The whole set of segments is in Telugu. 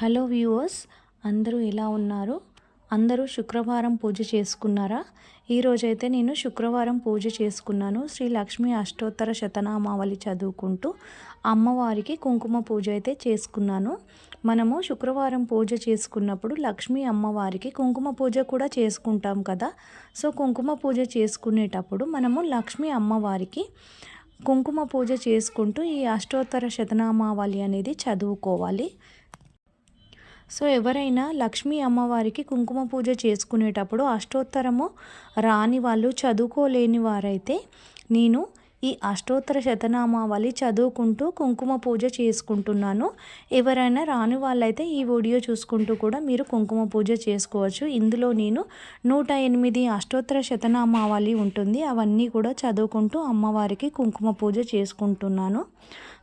హలో వ్యూవర్స్ అందరూ ఎలా ఉన్నారు? అందరూ శుక్రవారం పూజ చేసుకున్నారా? ఈరోజైతే నేను శుక్రవారం పూజ చేసుకున్నాను. శ్రీ లక్ష్మీ అష్టోత్తర శతనామావళి చదువుకుంటూ అమ్మవారికి కుంకుమ పూజ అయితే చేసుకున్నాను. మనము శుక్రవారం పూజ చేసుకున్నప్పుడు లక్ష్మీ అమ్మవారికి కుంకుమ పూజ కూడా చేసుకుంటాం కదా? సో కుంకుమ పూజ చేసుకునేటప్పుడు మనము లక్ష్మీ అమ్మవారికి కుంకుమ పూజ చేసుకుంటూ ఈ అష్టోత్తర శతనామావళి అనేది చదువుకోవాలి. సో ఎవరైనా లక్ష్మీ అమ్మవారికి కుంకుమ పూజ చేసుకునేటప్పుడు అష్టోత్తరము రాని వాళ్ళు చదువుకోలేని వారైతే నేను ఈ అష్టోత్తర శతనామావళి చదువుకుంటూ కుంకుమ పూజ చేసుకుంటున్నాను. ఎవరైనా రాని వాళ్ళైతే ఈ వీడియో చూసుకుంటూ కూడా మీరు కుంకుమ పూజ చేసుకోవచ్చు. ఇందులో నేను నూట ఎనిమిది అష్టోత్తర శతనామావళి ఉంటుంది. అవన్నీ కూడా చదువుకుంటూ అమ్మవారికి కుంకుమ పూజ చేసుకుంటున్నాను.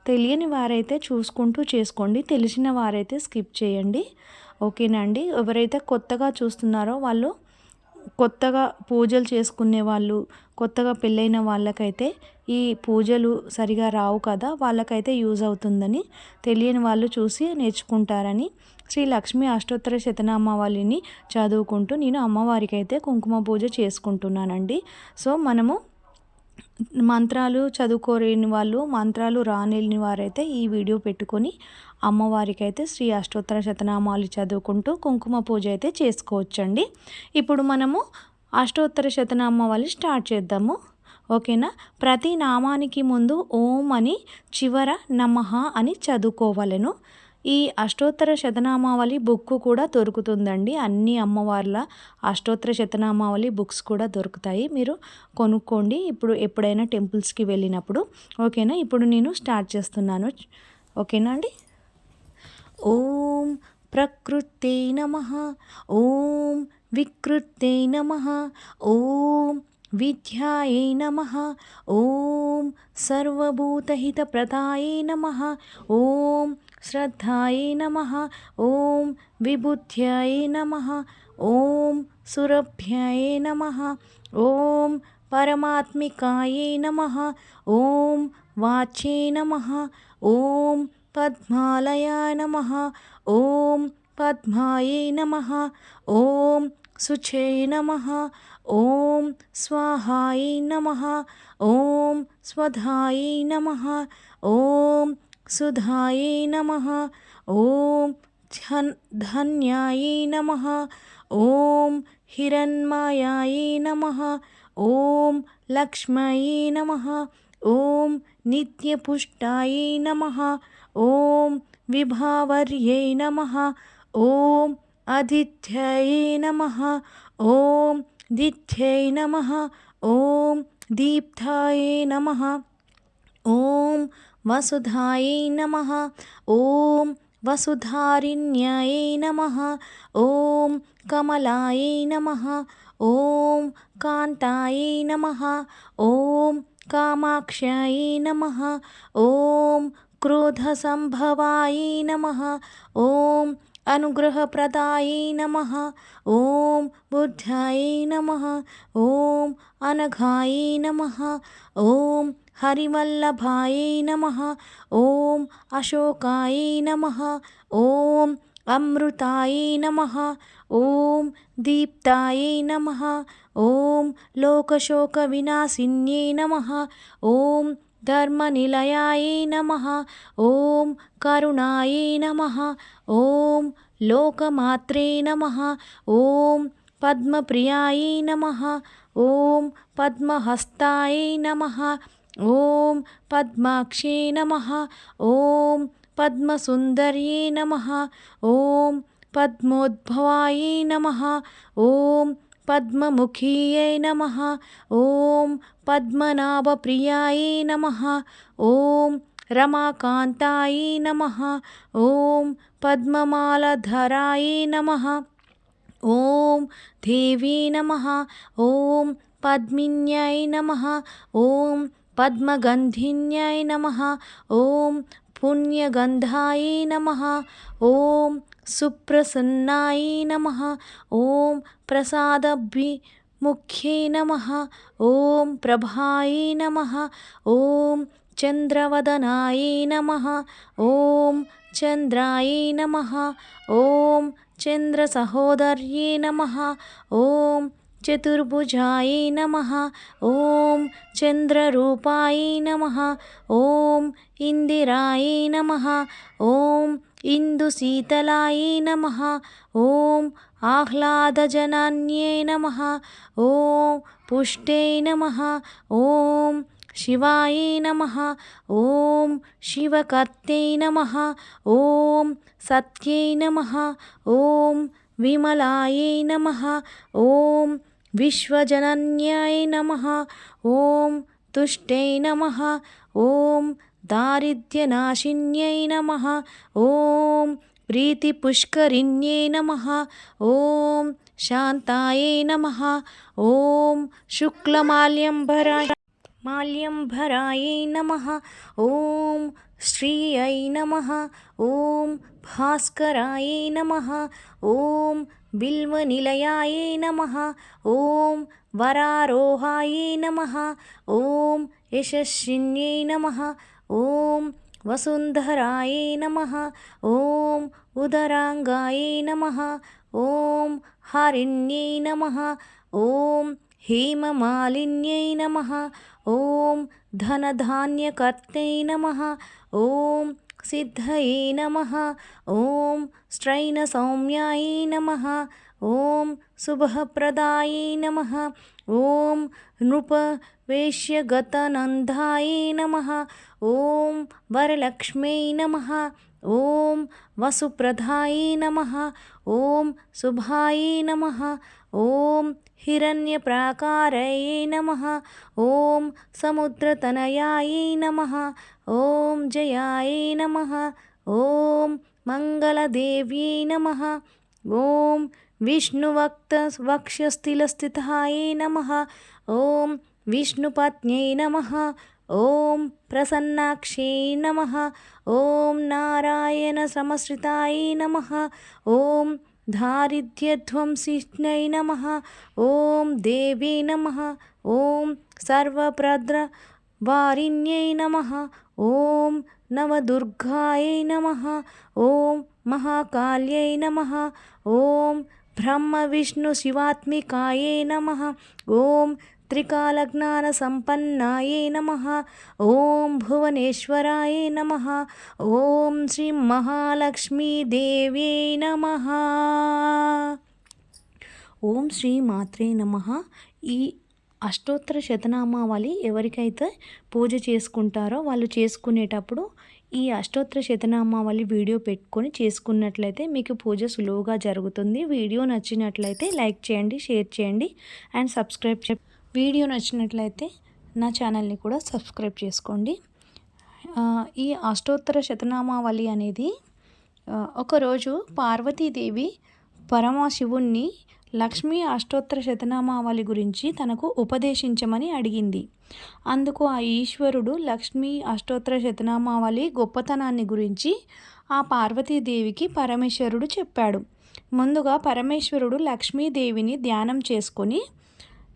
తెలియని వారైతే చూసుకుంటూ చేసుకోండి. తెలిసిన వారైతే స్కిప్ చేయండి. ఓకేనండి ఎవరైతే కొత్తగా చూస్తున్నారో వాళ్ళు కొత్తగా పూజలు చేసుకునే వాళ్ళు కొత్తగా పెళ్ళైన వాళ్ళకైతే ఈ పూజలు సరిగా రావు కదా వాళ్ళకైతే యూజ్ అవుతుందని తెలియని వాళ్ళు చూసి నేర్చుకుంటారని శ్రీ లక్ష్మీ అష్టోత్తర శతనామావళిని చదువుకుంటూ నేను అమ్మవారికి అయితే కుంకుమ పూజ చేసుకుంటున్నానండి. సో మనము మంత్రాలు చదువుకోలేని వాళ్ళు మంత్రాలు రానేని వారైతే ఈ వీడియో పెట్టుకొని అమ్మవారికి అయితే శ్రీ అష్టోత్తర శతనామాలు చదువుకుంటూ కుంకుమ పూజ అయితే చేసుకోవచ్చండి. ఇప్పుడు మనము అష్టోత్తర శతనామావళి స్టార్ట్ చేద్దాము. ఓకేనా? ప్రతి నామానికి ముందు ఓం అని చివర నమః అని చదువుకోవాలను. ఈ అష్టోత్తర శతనామావళి బుక్ కూడా దొరుకుతుందండి. అన్ని అమ్మవార్ల అష్టోత్తర శతనామావళి బుక్స్ కూడా దొరుకుతాయి. మీరు కొనుక్కోండి. ఇప్పుడు ఎప్పుడైనా టెంపుల్స్కి వెళ్ళినప్పుడు. ఓకేనా? ఇప్పుడు నేను స్టార్ట్ చేస్తున్నాను. ఓకేనా అండి? ఓం ప్రకృతే నమ ఓం వికృతే నమ ఓం విద్యాయే నమ ఓం సర్వభూతహితప్రదాయే నమ ఓం శ్రద్ధాయే నమ ఓం విబుద్ధ్యాయే నమ ఓం సురభ్యాయే నమ ఓం పరమాత్మికాయే నమ ఓం వాచే నమ ఓం పద్మాలయాయ నమ ఓం పద్మాయే నమ ఓం శుచే నమ ఓం స్వాహాయై నమ ఓం స్వధాయై నమ ఓం సుధాయై నమ ఓం ధన్ ధన్యాయై నమ ఓం హిరణ్మయాయై నమ ఓం లక్ష్మయే నమ ఓం నిత్యపుష్టాయై నమ ఓం విభావర్యై నమ. ఓం అదిత్యయే నమ. ఓం దిత్యై నమ. ఓం దీప్తాయే నమ. ఓం వసుధాయై నమ. ఓం వసుధారిణ్యాయై నమ. ఓం కమలాయై నమ. ఓం కాంతాయై నమ. ఓం కామాక్షాయై నమ. क्रोधसम्भवायै नमः। ॐ अनुग्रहप्रदायै नमः। ॐ बुद्ध्यायै नमः। ॐ अनघायै नमः। ॐ हरिवल्लभायै नमः। ॐ अशोकायै नमः। ॐ अमृतायै नमः। ॐ दीप्तायै नमः। ॐ लोकशोकविनाशिन्यै नमः। ॐ ధర్మనిలయాయై నమ ఓం కరుణాయై నమ ఓం లోకమాత్రే నమ ఓం పద్మప్రియాయ నమ ఓం పద్మహస్తాయ నమ ఓం పద్మాక్షే నమ ఓం పద్మసుందర్యే నమ ఓం పద్మోద్భవాయ నమ ఓం పద్మముఖీయై నమ. ఓం పద్మనాభప్రియాయై నమ. ఓం రమాకాంతాయ నమ. ఓం పద్మమాలధరాయ నమ. ఓం దేవీ నమ. ఓం పద్మిన్యై నమ. ఓం పద్మగంధిన్యై నమ. ఓం పుణ్యగంధాయ నమ. ఓం सुप्रसन्नायै नमः। ॐ प्रसादभिमुख्यै नमः। ॐ प्रभायै नमः। ॐ चन्द्रवदनायै नमः। ॐ चन्द्रायै नमः। ॐ चन्द्रसहदरये नमः। ॐ చతుర్భుజాయ నమ ఓం చంద్రరూపాయ నమ ఓం ఇందిరాయ నమ ఓం ఇందుశీతలాయ నమ ఓం ఆహ్లాదజనాన్యే నమ ఓం పుష్టే నమ ఓం శివాయ నమ ఓం శివకర్తే నమ ఓం సత్యై నమ ఓం విమలాయ నమ ఓం విశ్వజనన్యాయ నమ ఓం తుష్టై నమ ఓం దారిద్ర్యనాశిన్యై నమ ఓం ప్రీతిపుష్కరిణ్యై నమ ఓం శాంతాయే నమ ఓం శుక్లమాల్యంబరాయ మాల్యంభరాయై నమ ఓం శ్రీయై నమ ఓం భాస్కరాయై నమ ఓం बिल्मनिलयाय नमः। ॐ वरारोहाय नमः। ॐ यशस्विन्यै नमः। ॐ वसुन्धराय नमः। ॐ उदराङ्गाय नमः। ॐ हरिण्यै नमः। ॐ हेममालिन्यै नमः। ॐ धनधान्यकर्त्यै नमः। ॐ सिद्धये नमः। ॐ स्टैनसौम्याय नमः। ॐ शभप्रदाय नमः। ॐ नृपवेश्यगतनन्धाय नमः। ॐ वरलक्ष्म्यै नमः। ॐ वसुप्रधाय नमः। ॐ शय नमः। ఓం హిరణ్య హిరణ్యప్రాకారయే నమ. ఓం సముద్రతనయాయ నమ. ఓం జయాయ నమ. ఓం మంగళదేవ్యై నమ. ఓం విష్ణువక్త వక్షస్థిలస్థితాయ నమ. ఓం విష్ణుపత్న్యై నమ. ఓం ప్రసన్నాక్షై నమ. ఓం నారాయణ సమశ్రితాయ నమ. ఓం దారిద్ర్యధ్వంసిష్ణై నమ ఓం దేవీ నమ ఓం సర్వప్రద్ర వారిణ్యై నమ ఓం నవదుర్గాయై నమ ఓం మహాకాళ్యై నమ ఓం బ్రహ్మ విష్ణు శివాత్మికాయే నమ. ఓం సంపన్నాయే నమ ఓం భువనేశ్వరాయ నమ. ఓం శ్రీ మహాలక్ష్మీదేవ్యై నమ. ఓం శ్రీ మాత్రే నమ. ఈ అష్టోత్తర శతనామావళి ఎవరికైతే పూజ చేసుకుంటారో వాళ్ళు చేసుకునేటప్పుడు ఈ అష్టోత్తర శతనామావళి వీడియో పెట్టుకొని చేసుకున్నట్లయితే మీకు పూజ సులువుగా జరుగుతుంది. వీడియో నచ్చినట్లయితే లైక్ చేయండి షేర్ చేయండి అండ్ సబ్స్క్రైబ్ చే వీడియో నచ్చినట్లయితే నా ఛానల్ని కూడా సబ్స్క్రైబ్ చేసుకోండి. ఈ అష్టోత్తర శతనామావళి అనేది ఒకరోజు పార్వతీదేవి పరమశివుణ్ణి లక్ష్మీ అష్టోత్తర శతనామావళి గురించి తనకు ఉపదేశించమని అడిగింది. అందుకు ఆ ఈశ్వరుడు లక్ష్మీ అష్టోత్తర శతనామావళి గొప్పతనాన్ని గురించి ఆ పార్వతీదేవికి పరమేశ్వరుడు చెప్పాడు. ముందుగా పరమేశ్వరుడు లక్ష్మీదేవిని ధ్యానం చేసుకొని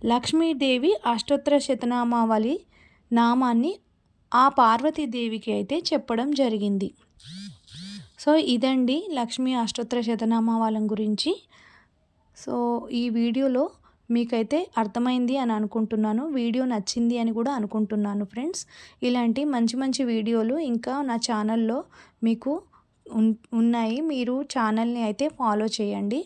లక్ష్మీదేవి అష్టోత్తర శతనామావళి నామాన్ని ఆ పార్వతీదేవికి అయితే చెప్పడం జరిగింది. సో ఇదండి లక్ష్మీ అష్టోత్తర శతనామావళం గురించి. సో ఈ వీడియోలో మీకైతే అర్థమైంది అని అనుకుంటున్నాను. వీడియో నచ్చింది అని కూడా అనుకుంటున్నాను ఫ్రెండ్స్. ఇలాంటి మంచి మంచి వీడియోలు ఇంకా నా ఛానల్లో మీకు ఉన్నాయి. మీరు ఛానల్ని అయితే ఫాలో చేయండి.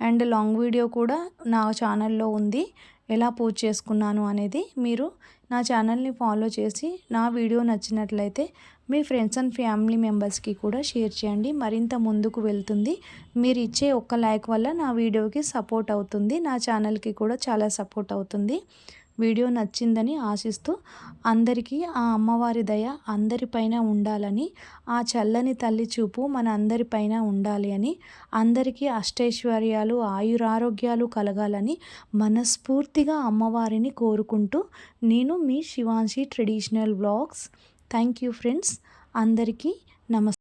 అండ్ లాంగ్ వీడియో కూడా నా ఛానల్లో ఉంది. ఎలా పూజ చేసుకున్నాను అనేది మీరు నా ఛానల్ని ఫాలో చేసి నా వీడియో నచ్చినట్లయితే మీ ఫ్రెండ్స్ అండ్ ఫ్యామిలీ మెంబర్స్కి కూడా షేర్ చేయండి. మరింత ముందుకు వెళ్తుంది. మీరు ఇచ్చే ఒక్క లైక్ వల్ల నా వీడియోకి సపోర్ట్ అవుతుంది. నా ఛానల్కి కూడా చాలా సపోర్ట్ అవుతుంది. వీడియో నచ్చిందని ఆశిస్తూ అందరికీ ఆ అమ్మవారి దయ అందరిపైన ఉండాలని ఆ చల్లని తల్లి చూపు మన అందరిపైన ఉండాలి అని అందరికీ అష్టైశ్వర్యాలు ఆయురారోగ్యాలు కలగాలని మనస్ఫూర్తిగా అమ్మవారిని కోరుకుంటూ నేను మీ Shivanshi traditional blogs. Thank you friends. అందరికీ నమస్తే